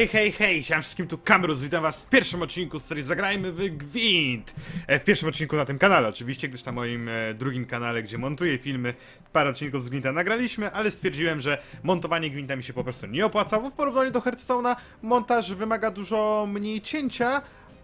Hej, hej, hej, siam wszystkim tu Kamrus, witam was w pierwszym odcinku z serii Zagrajmy w Gwint! E, w pierwszym odcinku na tym kanale oczywiście, gdyż na moim e, drugim kanale, gdzie montuję filmy, parę odcinków z Gwinta nagraliśmy, ale stwierdziłem, że montowanie Gwinta mi się po prostu nie opłaca, bo w porównaniu do Hearthstone'a montaż wymaga dużo mniej cięcia,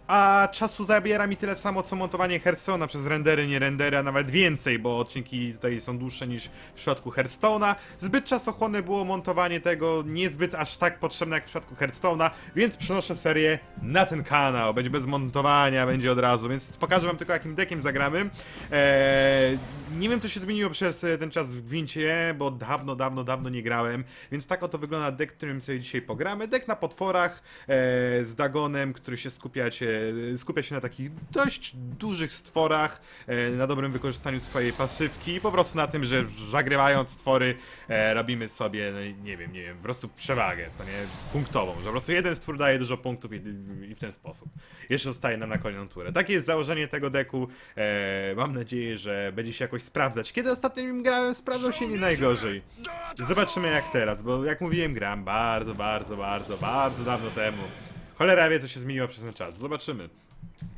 a czasu zabiera mi tyle samo co montowanie Hearthstone'a przez rendery, nie rendery, a nawet więcej, bo odcinki tutaj są dłuższe niż w przypadku Hearthstone'a. Zbyt czasochłonne było montowanie tego, niezbyt aż tak potrzebne jak w przypadku Hearthstone'a, więc przenoszę serię na ten kanał. Będzie bez montowania, będzie od razu, więc pokażę wam tylko jakim dekiem zagramy. Eee, nie wiem co się zmieniło przez e, ten czas w Gwincie, bo dawno, dawno, dawno nie grałem, więc tak oto wygląda dek, którym sobie dzisiaj pogramy. Dek na potworach e, z Dagonem, który się skupiacie, skupia się na takich dość dużych stworach, e, na dobrym wykorzystaniu swojej pasywki i po prostu na tym, że zagrywając stwory e, robimy sobie, no, nie wiem, nie wiem, po prostu przewagę, co nie, punktową, że po prostu jeden stwór daje dużo punktów i, i w ten sposób. Jeszcze zostaje nam na kolejną turę. Takie jest założenie tego deku. E, mam nadzieję, że będzie się jakoś sprawdzać. Kiedy ostatnio nim grałem, sprawdzał się nie najgorzej. Zobaczymy jak teraz, bo jak mówiłem, gram bardzo, bardzo, bardzo, bardzo dawno temu. Cholera wie, co się zmieniło przez ten czas. Zobaczymy.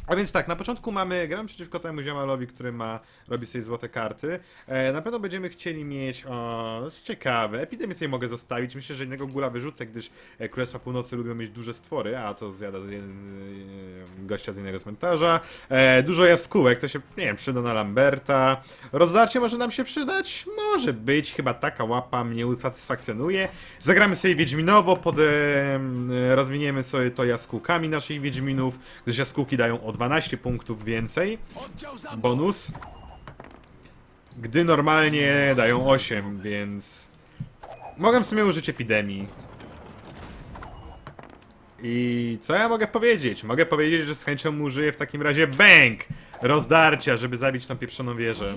A więc tak, na początku mamy, gram przeciwko temu ziomalowi, który ma, robi sobie złote karty. E, na pewno będziemy chcieli mieć, o, jest ciekawe, epidemię sobie mogę zostawić, myślę, że innego gula wyrzucę, gdyż e, Królestwa Północy lubią mieć duże stwory, a to zjada z, e, gościa z innego cmentarza. E, dużo jaskółek, to się, nie wiem, przyda na Lamberta. Rozdarcie może nam się przydać? Może być, chyba taka łapa mnie usatysfakcjonuje. Zagramy sobie Wiedźminowo, pod, e, rozwiniemy sobie to jaskółkami naszych Wiedźminów, gdyż jaskółki dają o 12 punktów więcej. Bonus. Gdy normalnie dają 8, więc... Mogę w sumie użyć epidemii. I co ja mogę powiedzieć? Mogę powiedzieć, że z chęcią użyję w takim razie BANG! Rozdarcia, żeby zabić tą pieprzoną wieżę.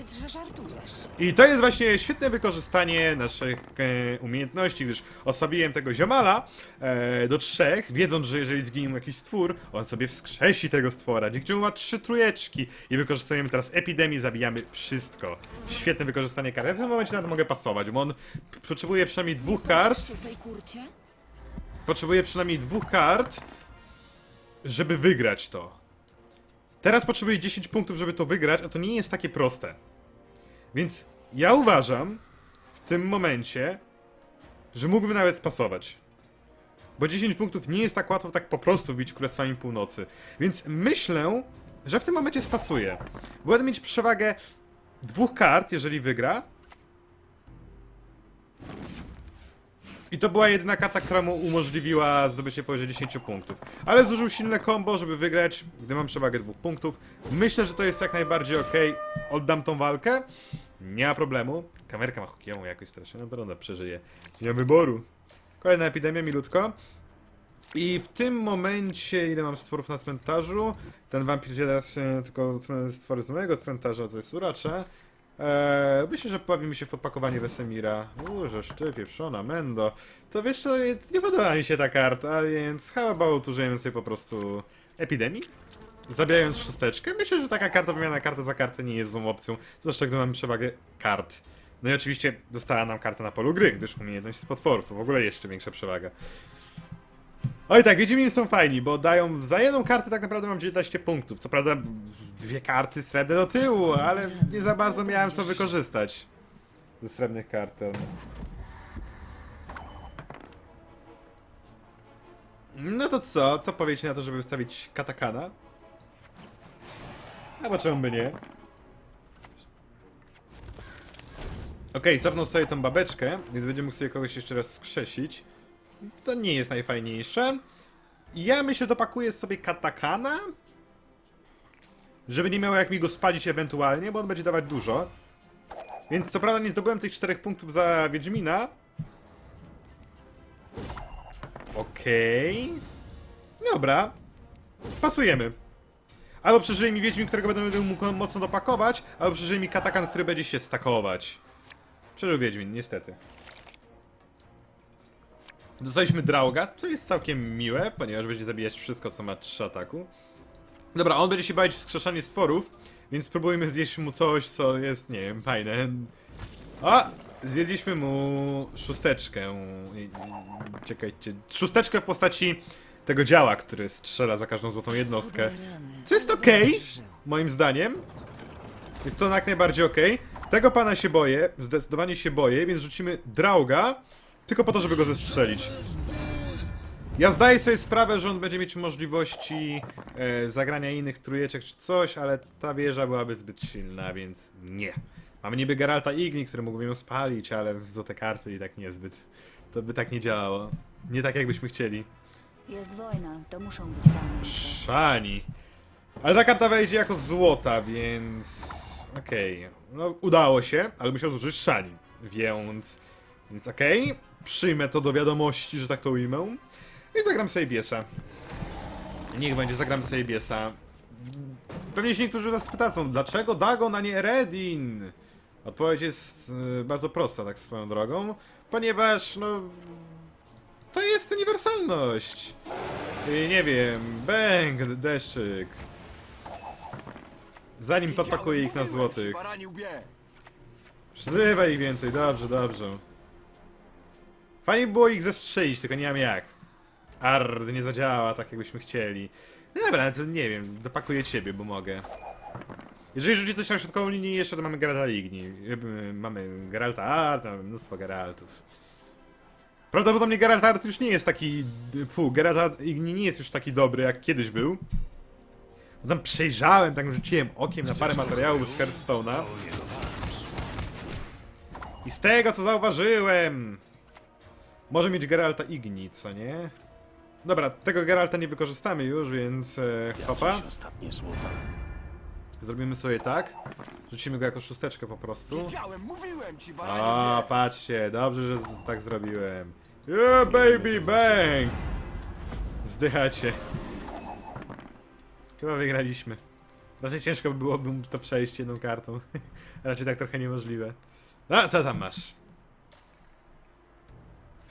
I to jest właśnie świetne wykorzystanie naszych e, umiejętności, gdyż osobiłem tego ziomala e, do trzech, wiedząc, że jeżeli zginie mu jakiś stwór, on sobie wskrzesi tego stwora, dzięki czemu ma trzy trujeczki i wykorzystujemy teraz epidemię, zabijamy wszystko. Świetne wykorzystanie kart. Ja w tym momencie na to mogę pasować, bo on potrzebuje przynajmniej dwóch kart, Potrzebuje przynajmniej dwóch kart, żeby wygrać to. Teraz potrzebuję 10 punktów, żeby to wygrać, a to nie jest takie proste. Więc ja uważam w tym momencie, że mógłbym nawet spasować. Bo 10 punktów nie jest tak łatwo tak po prostu bić Królestwami Północy. Więc myślę, że w tym momencie spasuję. Będę mieć przewagę dwóch kart, jeżeli wygra. I to była jedyna karta, która mu umożliwiła zdobycie powyżej 10 punktów. Ale zużył silne combo, żeby wygrać, gdy mam przewagę dwóch punktów. Myślę, że to jest jak najbardziej ok. Oddam tą walkę. Nie ma problemu. Kamerka ma hokejową jakoś strasznie, no to ona przeżyje. Nie wyboru. Kolejna epidemia, milutko. I w tym momencie, ile mam stworów na cmentarzu? Ten wampir zjada e, tylko stwory z mojego cmentarza, co jest uracze. Eee, myślę, że pobawimy się w podpakowanie Wesemira. Uuu, że szczy, pieprzona, mendo. To wiesz co, nie podoba mi się ta karta, więc how about użyjemy sobie po prostu epidemii? Zabijając szósteczkę, myślę, że taka karta wymiana karta za kartę nie jest złą opcją, zwłaszcza gdy mamy przewagę kart. No i oczywiście dostała nam karta na polu gry, gdyż umiejętność z potworów, to w ogóle jeszcze większa przewaga. Oj tak, Wiedźmini są fajni, bo dają za jedną kartę tak naprawdę mam 19 punktów. Co prawda dwie karty srebrne do tyłu, ale nie za bardzo miałem co wykorzystać ze srebrnych kart. No to co? Co powiecie na to, żeby wystawić katakana? Albo czemu by nie? Okej, cofnął sobie tą babeczkę, więc będzie mógł sobie kogoś jeszcze raz skrzesić. To nie jest najfajniejsze. Ja myślę, dopakuję sobie katakana. Żeby nie miało jak mi go spalić ewentualnie, bo on będzie dawać dużo. Więc co prawda nie zdobyłem tych czterech punktów za Wiedźmina. Okej. Dobra. Pasujemy. Albo przeżyje mi Wiedźmin, którego będę mógł mocno dopakować, albo przeżyje mi katakan, który będzie się stakować. Przeżył Wiedźmin, niestety. Dostaliśmy Drauga, co jest całkiem miłe, ponieważ będzie zabijać wszystko, co ma 3 ataku. Dobra, on będzie się bawić w skrzeszanie stworów, więc spróbujmy zjeść mu coś, co jest, nie wiem, fajne. A! zjedliśmy mu szósteczkę. Czekajcie. Szósteczkę w postaci tego działa, który strzela za każdą złotą jednostkę. Co jest okej, moim zdaniem. Jest to jak najbardziej okej. Tego pana się boję, zdecydowanie się boję, więc rzucimy Drauga, tylko po to, żeby go zestrzelić. Ja zdaję sobie sprawę, że on będzie mieć możliwości e, zagrania innych trójeczek czy coś, ale ta wieża byłaby zbyt silna, więc nie. Mamy niby Geralta Igni, który mógłby ją spalić, ale złote karty i tak niezbyt. To by tak nie działało. Nie tak jakbyśmy chcieli. Jest wojna, to muszą być pamięci. Szani. Ale ta karta wejdzie jako złota, więc... Okej. No, udało się, ale musiał zużyć szani. Więc... Więc okej. Przyjmę to do wiadomości, że tak to ujmę. I zagram sobie Biesa. Niech będzie, zagram sobie Biesa. Pewnie się niektórzy nas pytają, dlaczego Dagon, a nie Eredin? Odpowiedź jest y, bardzo prosta, tak swoją drogą. Ponieważ, no... To jest uniwersalność. I nie wiem, bęk, deszczyk. Zanim podpakuję ich na złotych. Przyzywaj ich więcej, dobrze, dobrze. Fajnie było ich zestrzelić, tylko nie wiem jak. Ard nie zadziała tak, jakbyśmy chcieli. No dobra, to nie wiem, zapakuję ciebie, bo mogę. Jeżeli rzuci coś na środkową linię jeszcze, to mamy Geralta Igni. Yy, Mamy Geralta Art, mamy mnóstwo Geraltów. Prawdopodobnie Geralt Art już nie jest taki... Fu, Geralt Igni nie jest już taki dobry, jak kiedyś był. Bo tam przejrzałem, tak rzuciłem okiem na parę materiałów z Hearthstone'a. I z tego, co zauważyłem... Może mieć Geralta Igni, co nie? Dobra, tego Geralta nie wykorzystamy już, więc... E, hopa. Ostatnie słowa. Zrobimy sobie tak. Rzucimy go jako szósteczkę po prostu. Wiedziałem, mówiłem ci, O, baranie. patrzcie, dobrze, że z- tak zrobiłem. Yeah, baby, bang! Zdychacie. Chyba wygraliśmy. Raczej ciężko by byłoby mu to przejść jedną kartą. Raczej tak trochę niemożliwe. No, co tam masz?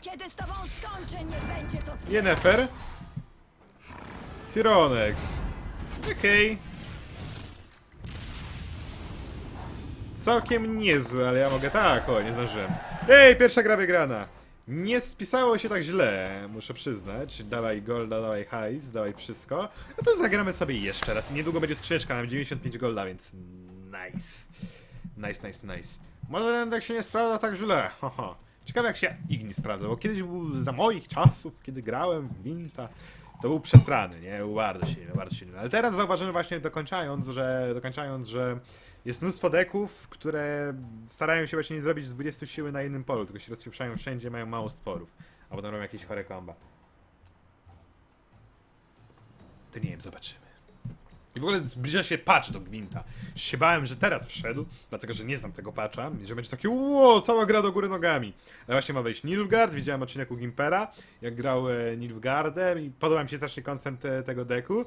Kiedy z tobą skończę, nie będzie co zmieniać. Yennefer. Hironex. Okej. Całkiem niezłe, ale ja mogę tak, o, nie zdążyłem. Ej, pierwsza gra wygrana. Nie spisało się tak źle, muszę przyznać. Dawaj golda, dawaj hajs, dawaj wszystko. No to zagramy sobie jeszcze raz. I niedługo będzie skrzyczka, mam 95 golda, więc nice. Nice, nice, nice. Może tak się nie sprawdza tak źle. Haha. Ciekawe jak się Igni sprawdza, bo kiedyś był za moich czasów, kiedy grałem w Winta, to był przestrany, nie? Był bardzo silny, bardzo silny. Ale teraz zauważymy właśnie dokończając, że dokończając, że jest mnóstwo deków, które starają się właśnie nie zrobić z 20 siły na jednym polu, tylko się rozpieprzają wszędzie, mają mało stworów. A potem robią jakieś chore komba. To nie wiem, zobaczymy. I w ogóle zbliża się patch do Gwinta. Się bałem, że teraz wszedł, dlatego że nie znam tego patcha, i że będzie takie ło, cała gra do góry nogami. Ale właśnie ma wejść Nilfgaard, widziałem odcinek u Gimpera, jak grał e, Nilfgaardem i podoba mi się strasznie koncept e, tego deku.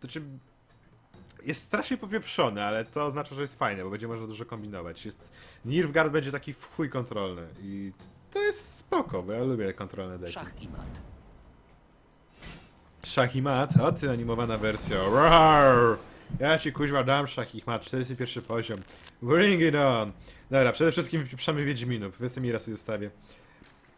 To czy jest strasznie popieprzony, ale to oznacza, że jest fajne, bo będzie można dużo kombinować. Jest... Nilfgaard będzie taki w chuj kontrolny i to jest spoko, bo ja lubię kontrolne deki. Szach i mat. Szach i mat, ty animowana wersja. Rar! Ja ci kuźwa dam szach i mat, 41 poziom. Bring it on! Dobra, przede wszystkim wpieprzamy Wiedźminów, Wesemira sobie zostawię.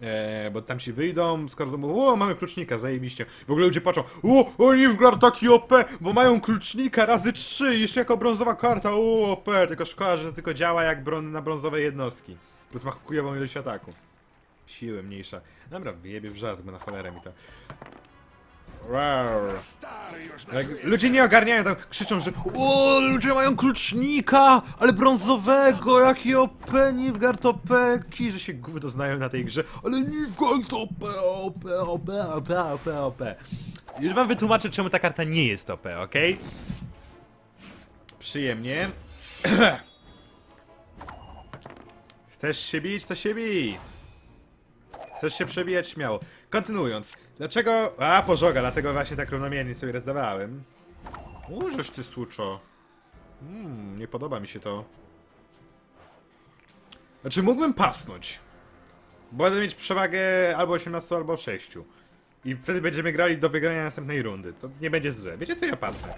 Eee, bo tam ci wyjdą, skoro znowu, o, mamy klucznika, zajebiście. W ogóle ludzie patrzą, o, oni w taki OP, bo mają klucznika razy 3, jeszcze jako brązowa karta, o, OP, tylko szkoda, że to tylko działa jak bron na brązowe jednostki. Plus ma chujową ilość ataku. Siły mniejsza. Dobra, wyjebie wrzask, bo na cholerę mi to. Jak ludzie nie ogarniają, tam krzyczą, że O, ludzie mają klucznika, ale brązowego, jaki OP, Nilfgaard OP, ki, że się gówno znają na tej grze, ale Nilfgaard OP, OP, OP, OP, OP, OP. Już wam wytłumaczę, czemu ta karta nie jest OP, okej? Przyjemnie. Chcesz się bić, to się bij. Chcesz się przebijać śmiało. Kontynuując. Dlaczego... A, pożoga, dlatego właśnie tak równomiernie sobie rozdawałem. Użysz ty, suczo. Hmm, nie podoba mi się to. Znaczy, mógłbym pasnąć. Bo będę mieć przewagę albo 18, albo 6. I wtedy będziemy grali do wygrania następnej rundy, co nie będzie złe. Wiecie co, ja pasnę.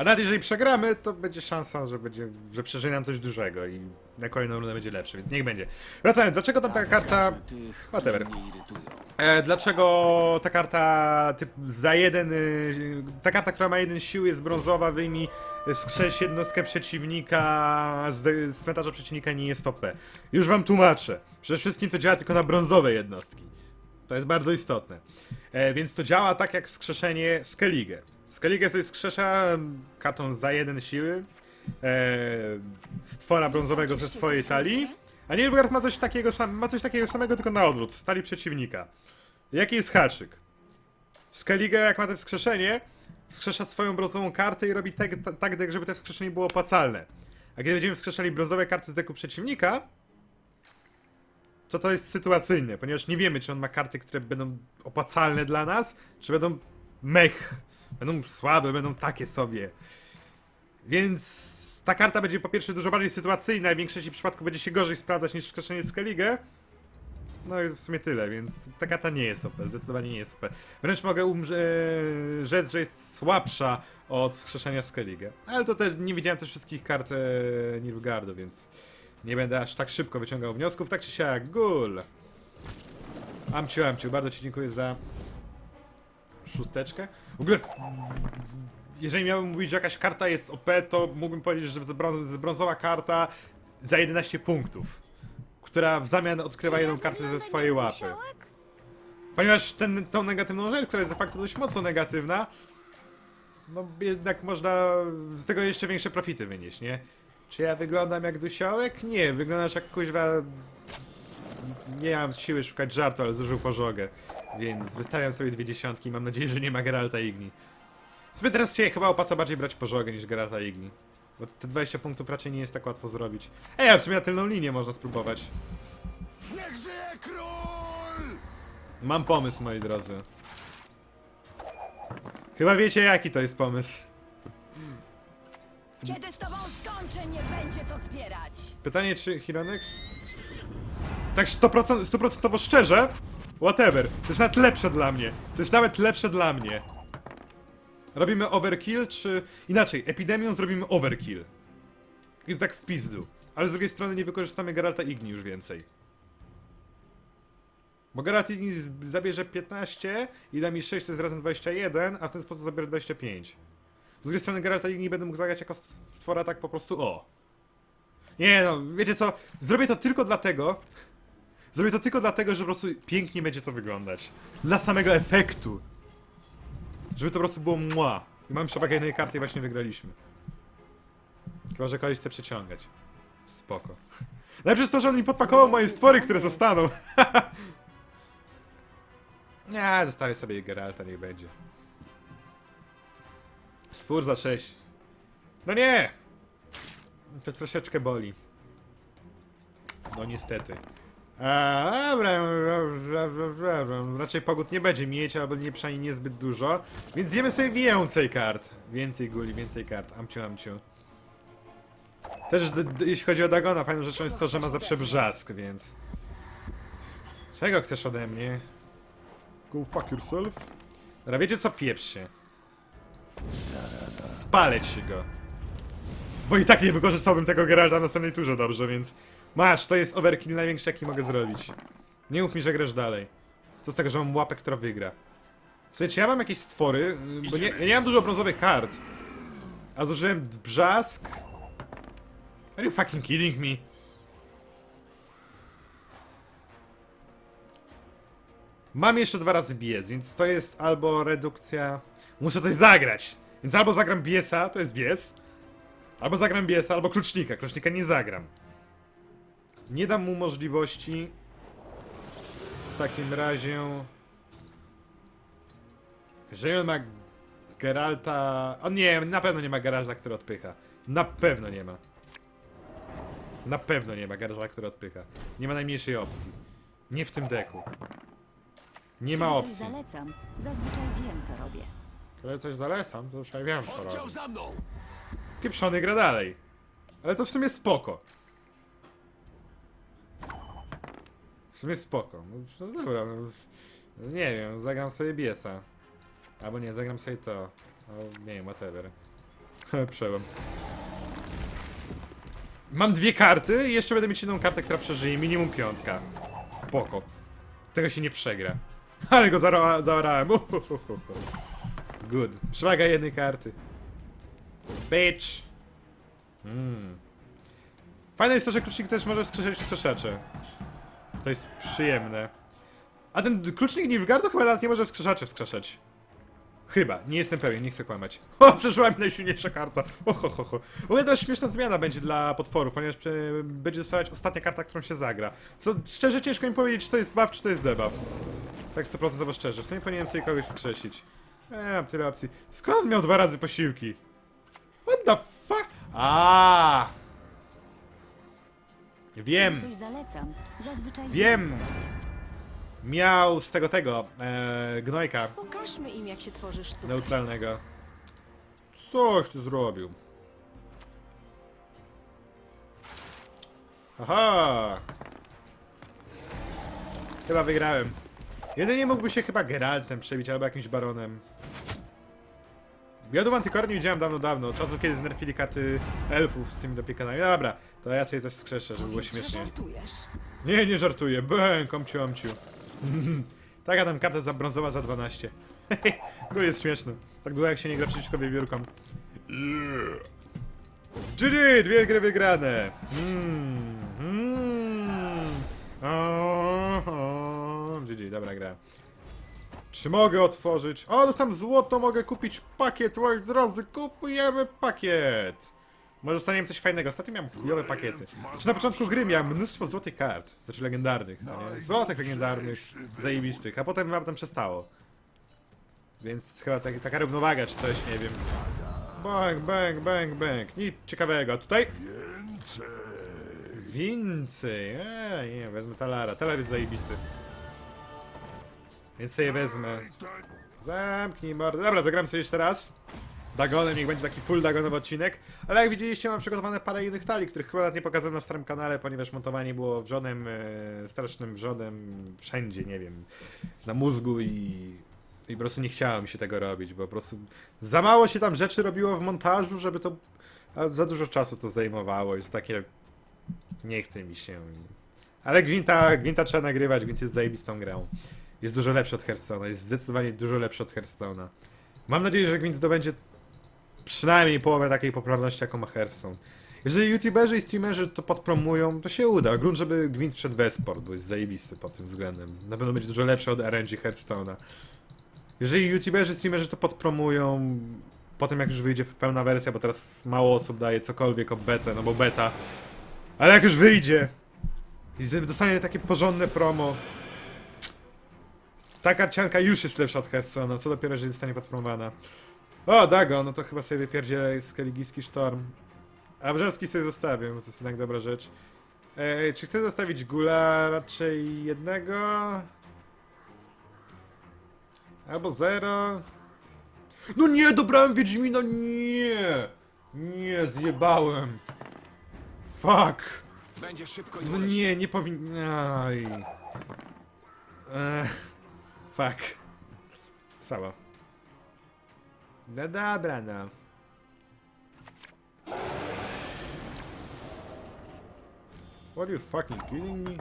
A nawet jeżeli przegramy, to będzie szansa, że, będzie, że przeżyje nam coś dużego i na kolejną rundę będzie lepsze, więc niech będzie. Wracając, dlaczego tam taka karta... Whatever. E, dlaczego ta karta typ za jeden. Y, ta karta, która ma jeden sił, jest brązowa, wyjmij skrzesz jednostkę przeciwnika z, z cmentarza przeciwnika nie jest OP. Już wam tłumaczę. Przede wszystkim to działa tylko na brązowe jednostki. To jest bardzo istotne. E, więc to działa tak jak wskrzeszenie Skellige. Skellige sobie wskrzesza em, kartą za jeden siły e, stwora brązowego ze swojej talii. A Nilfgaard ma coś takiego, sam, ma coś takiego samego, tylko na odwrót, z talii przeciwnika. Jaki jest haczyk? Skellige, jak ma to wskrzeszenie, wskrzesza swoją brązową kartę i robi tak, tak, tak, żeby to wskrzeszenie było opłacalne. A kiedy będziemy wskrzeszali brązowe karty z deku przeciwnika, co to jest sytuacyjne, ponieważ nie wiemy, czy on ma karty, które będą opłacalne dla nas, czy będą mech, będą słabe, będą takie sobie. Więc ta karta będzie po pierwsze dużo bardziej sytuacyjna i w większości przypadków będzie się gorzej sprawdzać niż wskrzeszenie Skellige. No i w sumie tyle, więc ta karta nie jest OP, zdecydowanie nie jest OP. Wręcz mogę umrze... rzec, że jest słabsza od wskrzeszenia Skellige. Ale to też nie widziałem też wszystkich kart e, więc nie będę aż tak szybko wyciągał wniosków. Tak czy siak, gul! Amciu, Amciu, bardzo ci dziękuję za szósteczkę. W ogóle, jeżeli miałbym mówić, że jakaś karta jest OP, to mógłbym powiedzieć, że brąz- brązowa karta za 11 punktów, która w zamian odkrywa jedną kartę ze swojej łapy. Ponieważ ten, tą negatywną rzecz, która jest de facto dość mocno negatywna, no jednak można z tego jeszcze większe profity wynieść, nie? Czy ja wyglądam jak dusiołek? Nie, wyglądasz jak kuźwa... Nie mam siły szukać żartu, ale zużył pożogę. Więc wystawiam sobie dwie dziesiątki i mam nadzieję, że nie ma Geralta Igni. Sobie teraz chciałem chyba opłaca bardziej brać pożogę niż Geralta Igni. Bo te 20 punktów raczej nie jest tak łatwo zrobić. Ej, a w sumie na tylną linię można spróbować. Niech żyje król! Mam pomysł, moi drodzy. Chyba wiecie, jaki to jest pomysł. Kiedy z tobą skończę, nie będzie co zbierać. Pytanie, czy Hironix? Tak 100%, stuprocentowo szczerze? Whatever. To jest nawet lepsze dla mnie. To jest nawet lepsze dla mnie. Robimy overkill, czy... Inaczej, epidemią zrobimy overkill. I tak w pizdu. Ale z drugiej strony nie wykorzystamy Geralta Igni już więcej. Bo Geralt Igni zabierze 15 i da mi 6, to jest razem 21, a w ten sposób zabiorę 25. Z drugiej strony Geralta Igni będę mógł zagrać jako stwora tak po prostu o. Nie no, wiecie co? Zrobię to tylko dlatego. Zrobię to tylko dlatego, że po prostu pięknie będzie to wyglądać. Dla samego efektu. Żeby to po prostu było mła. I mamy przewagę jednej karty i właśnie wygraliśmy. Chyba, że kogoś chce przeciągać. Spoko. Najlepsze jest to, że on mi podpakował moje stwory, które zostaną. Nie, zostawię sobie Geralta, niech będzie. Stwór za 6. No nie! To troszeczkę boli. No niestety. A, dobra, raczej pogód nie będzie mieć, albo nie przynajmniej niezbyt dużo. Więc zjemy sobie więcej kart. Więcej guli, więcej kart. Amciu, amciu. Też jeśli chodzi o Dagona, fajną rzeczą jest to, że ma zawsze brzask, więc... Czego chcesz ode mnie? Go fuck yourself. Dobra, wiecie co? Pieprz się. Spaleć się go. Bo i tak nie wykorzystałbym tego Geralta na następnej turze dobrze, więc... Masz, to jest overkill największy jaki mogę zrobić. Nie mów mi, że grasz dalej. Co z tego, że mam łapę, która wygra? Słuchaj, czy ja mam jakieś stwory? Bo nie, nie mam dużo brązowych kart. A zużyłem brzask? Are you fucking kidding me? Mam jeszcze dwa razy bies, więc to jest albo redukcja... Muszę coś zagrać! Więc albo zagram biesa, to jest bies. Albo zagram biesa, albo klucznika. Klucznika nie zagram. Nie dam mu możliwości. W takim razie. Jeżeli on ma Geralta. O nie, na pewno nie ma Geralta, który odpycha. Na pewno nie ma. Na pewno nie ma Geralta, który odpycha. Nie ma najmniejszej opcji. Nie w tym deku. Nie ma Kiedy coś opcji. zalecam, zazwyczaj wiem, co robię. Ale coś zalecam, to już ja wiem co Oddział robię. za mną! Pieprzony gra dalej. Ale to w sumie spoko. Sumie spoko. No, no dobra, no, nie wiem, zagram sobie Biesa. Albo nie, zagram sobie to. O, nie wiem, whatever. Przełom. Mam dwie karty i jeszcze będę mieć jedną kartę, która przeżyje. Minimum piątka. Spoko. Tego się nie przegra. Ale go zaorałem. Good. Przewaga jednej karty. Bitch. Mm. Fajne jest to, że klucznik też może wskrzeszać wskrzeszacze. To jest przyjemne. A ten klucznik Nilfgaardu chyba nawet nie może wskrzeszaczy wskrzeszać. Chyba, nie jestem pewien, nie chcę kłamać. O, przeszła mi najsilniejsza karta. O, ho, ho, ho. W ogóle śmieszna zmiana będzie dla potworów, ponieważ będzie dostawać ostatnia karta, którą się zagra. Co szczerze ciężko mi powiedzieć, czy to jest buff, czy to jest debuff. Tak 100% szczerze. W sumie powinienem sobie kogoś wskrzesić. Eee, mam tyle opcji. Skąd miał dwa razy posiłki? What the fuck? A. Wiem. Coś zalecam. Zazwyczaj Wiem! Miał z tego tego, e, gnojka Pokażmy im, jak się tworzy neutralnego. Coś ty zrobił. Aha! Chyba wygrałem. Jedynie mógłby się chyba Geraltem przebić albo jakimś baronem. Jadł Antykorni widziałem dawno, dawno. Czasów, kiedy znerfili karty elfów z tymi dopiekanami. Dobra, to ja sobie coś skrzeszę, żeby było śmiesznie. żartujesz. Nie, nie żartuję. Bęk, komciu, omciu. Taka tam karta za brązowa za 12. Gól jest śmieszny. Tak długo jak się nie gra przeciwko wiewiórkom. GG, dwie gry wygrane. Mm, mm. O, o. GG, dobra gra. Czy mogę otworzyć? O, dostałem złoto, mogę kupić pakiet, moi drodzy, kupujemy pakiet. Może dostaniemy coś fajnego. Ostatnio miałem chujowe pakiety. Czy na początku gry miałem mnóstwo złotych kart, znaczy legendarnych, nie? Złotych legendarnych, zajebistych, a potem potem przestało. Więc chyba tak, taka równowaga czy coś, nie wiem. Bang, bang, bang, bang. Nic ciekawego. Tutaj? Więcej. Więcej. Eee, nie, wezmę talara. Talar jest zajebisty. Więc sobie wezmę. Zamknij mordę. Dobra, zagram sobie jeszcze raz. Dagonem, niech będzie taki full Dagonowy odcinek. Ale jak widzieliście, mam przygotowane parę innych talii, których chyba nawet nie pokazałem na starym kanale, ponieważ montowanie było wrzodem, e, strasznym wrzodem wszędzie, nie wiem, na mózgu i, i po prostu nie chciałem się tego robić, bo po prostu za mało się tam rzeczy robiło w montażu, żeby to, za dużo czasu to zajmowało, jest takie, nie chce mi się. Ale Gwinta, Gwinta trzeba nagrywać, Gwint jest zajebistą grą. Jest dużo lepszy od Hearthstone'a, jest zdecydowanie dużo lepszy od Hearthstone'a. Mam nadzieję, że Gwint zdobędzie przynajmniej połowę takiej popularności, jaką ma Hearthstone. Jeżeli youtuberzy i streamerzy to podpromują, to się uda. Grunt, żeby Gwint wszedł w esport, bo jest zajebisty pod tym względem. Na pewno będzie dużo lepszy od RNG Hearthstone'a. Jeżeli youtuberzy, streamerzy to podpromują, potem jak już wyjdzie pełna wersja, bo teraz mało osób daje cokolwiek o betę, no bo beta. Ale jak już wyjdzie i dostanie takie porządne promo, ta karcianka już jest lepsza od Hearthstone'a, co dopiero, że zostanie podpromowana. O, Dago, no to chyba sobie wypierdzielę Skelligijski Sztorm. A Brzęski sobie zostawię, bo to jest jednak dobra rzecz. E, czy chcę zostawić Gula raczej jednego? Albo zero? No nie, dobrałem Wiedźmina, nie! Nie, zjebałem. Fuck! Będzie szybko i No nie, nie powinien... Aj. Fuck. Słabo. No dobra, no. What are you fucking kidding me?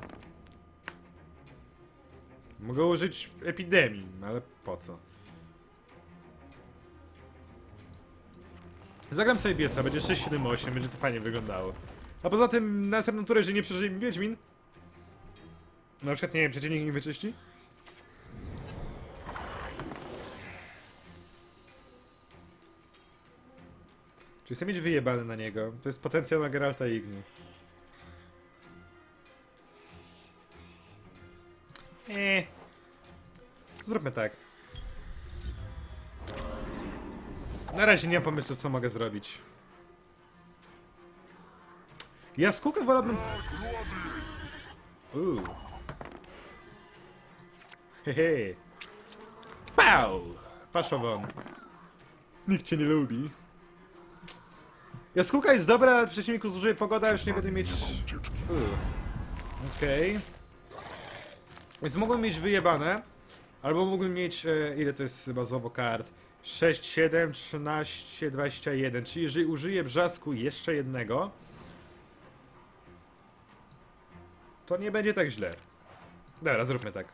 Mogę użyć epidemii, ale po co? Zagram sobie biesa, będzie 678, będzie to fajnie wyglądało. A poza tym na następną turę, że nie przeżyje mi Wiedźmin. Na przykład, nie wiem, przeciwnik nie wyczyści? Czyli chcę mieć wyjebane na niego. To jest potencjał na Geralta Igni. Eee. Zróbmy tak. Na razie nie mam pomysłu, co mogę zrobić. Ja kukiem wolałbym... Uuu. Hehe. Pau! Paszło won. Nikt cię nie lubi. Jaskółka jest dobra, ale przeciwniku zużyje pogoda, już nie będę mieć... Okej. Więc mogłem mieć wyjebane, Albo mógłbym mieć, e, ile to jest bazowo kart? 6, 7, 13, 21. Czyli jeżeli użyję brzasku jeszcze jednego, to nie będzie tak źle. Dobra, zróbmy tak.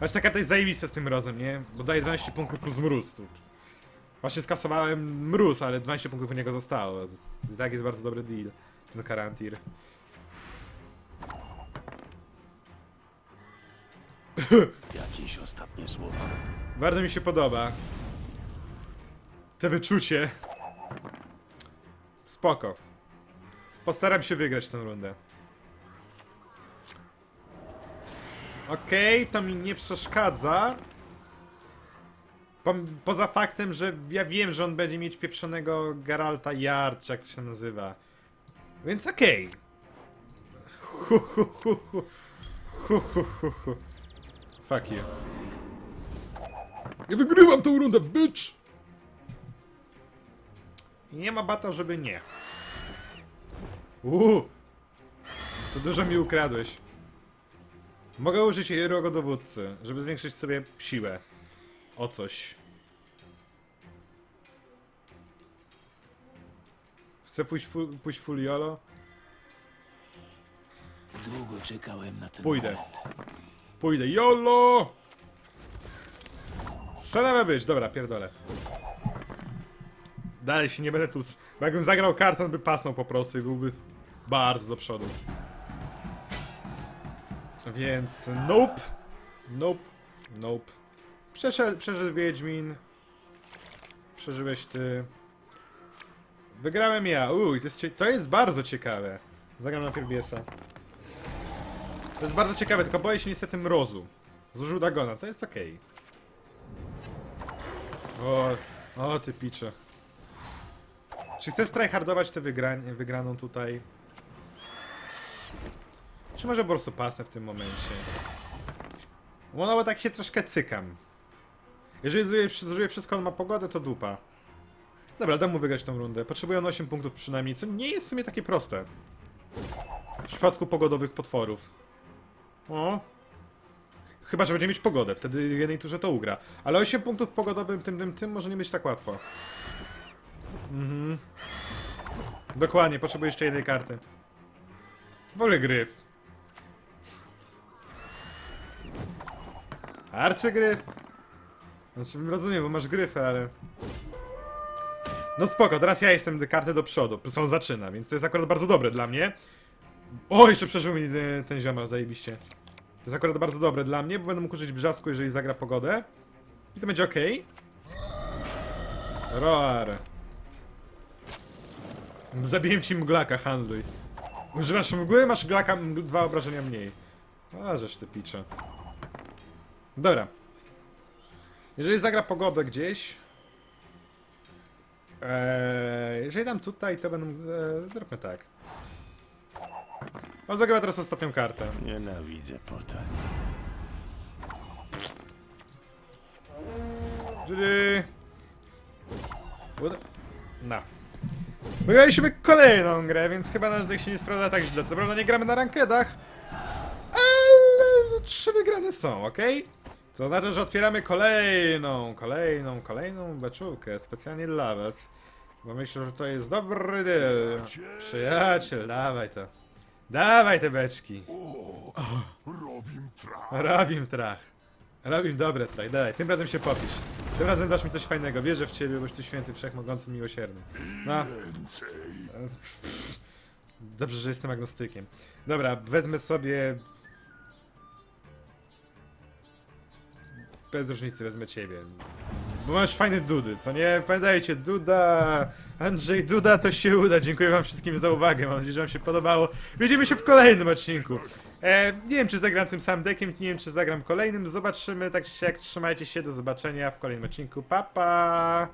Aż ta karta jest zajebista z tym mrozem, nie? Bo daje 12 punktów plus mróz. Właśnie skasowałem mróz, ale 12 punktów u niego zostało. I tak jest bardzo dobry deal. Ten Karantir. Jakieś ostatnie słowa. Bardzo mi się podoba. Te wyczucie. Spoko. Postaram się wygrać tę rundę. Okej, to mi nie przeszkadza. Po, poza faktem, że ja wiem, że on będzie mieć pieprzonego Geralta Yard, czy jak to się nazywa. Więc okej. Hu, hu, hu, hu. Hu. Fuck you. Ja wygrywam tą rundę, bitch! Nie ma bata, żeby nie. Uuu! To dużo mi ukradłeś. Mogę użyć rogo dowódcy, żeby zwiększyć sobie siłę. O coś. Chcę pójść, fu pójść full YOLO? Długo czekałem na ten Pójdę. moment. Pójdę. YOLO! Stanowe być, dobra, pierdolę. Dalej się nie będę tu. s- Bo jakbym zagrał kartę, on by pasnął po prostu i byłby bardzo do przodu. Więc nope. Nope. Nope. Przeszedł, przeszedł Wiedźmin. Przeżyłeś ty. Wygrałem ja. Uj, to jest, to jest bardzo ciekawe. Zagram najpierw Biesa. To jest bardzo ciekawe, tylko boję się niestety mrozu. Zużył Dagona, to jest okej. O, o ty picze. Czy chcę tryhardować tę wygraną tutaj? Czy może po prostu pasnę w tym momencie? No, no bo tak się troszkę cykam. Jeżeli zużyję wszystko, on ma pogodę, to dupa. Dobra, dam mu wygrać tą rundę. Potrzebuję on 8 punktów przynajmniej, co nie jest w sumie takie proste. W przypadku pogodowych potworów. O. Chyba, że będzie mieć pogodę, wtedy jednej turze to ugra. Ale 8 punktów pogodowym tym, tym, tym może nie być tak łatwo. Mhm. Dokładnie, potrzebuję jeszcze jednej karty. Wolę gryf. Arcygryf. Znaczy, rozumiem, bo masz gryfę, ale... No spoko, teraz ja jestem kartę do przodu, on zaczyna, więc to jest akurat bardzo dobre dla mnie. O, jeszcze przeżył mi y, ten ziomal, zajebiście. To jest akurat bardzo dobre dla mnie, bo będę mógł użyć brzasku, jeżeli zagra pogodę. I to będzie ok. Roar. Zabiję ci mglaka, handluj. Używasz mgły, masz glaka dwa obrażenia mniej. A, żeż ty picze. Dobra. Jeżeli zagra pogodę gdzieś... Eee, jeżeli dam tutaj, to będą... E, zróbmy tak. On zagra teraz ostatnią kartę. Nienawidzę potem. Czyli... No. Wygraliśmy kolejną grę, więc chyba nasz deck się nie sprawdza tak źle. Co prawda nie gramy na rankedach, ale trzy wygrane są, ok? Co oznacza, że otwieramy kolejną, kolejną, kolejną beczułkę specjalnie dla was. Bo myślę, że to jest dobry deal. Przyjaciel, dawaj to. Dawaj te beczki. Robim traf. Robim trach. Robim dobre trach, daj, tym razem się popisz. Tym razem dasz mi coś fajnego, wierzę w ciebie, boś ty święty, wszechmogący, miłosierny. No, dobrze, że jestem agnostykiem. Dobra, wezmę sobie... Bez różnicy wezmę ciebie. Bo masz fajne dudy, co nie? Pamiętajcie, Duda! Andrzej Duda, to się uda. Dziękuję wam wszystkim za uwagę, mam nadzieję, że wam się podobało. Widzimy się w kolejnym odcinku. E, nie wiem, czy zagram tym samym deckiem, nie wiem, czy zagram kolejnym. Zobaczymy, tak czy siak, trzymajcie się, do zobaczenia w kolejnym odcinku. Pa, pa!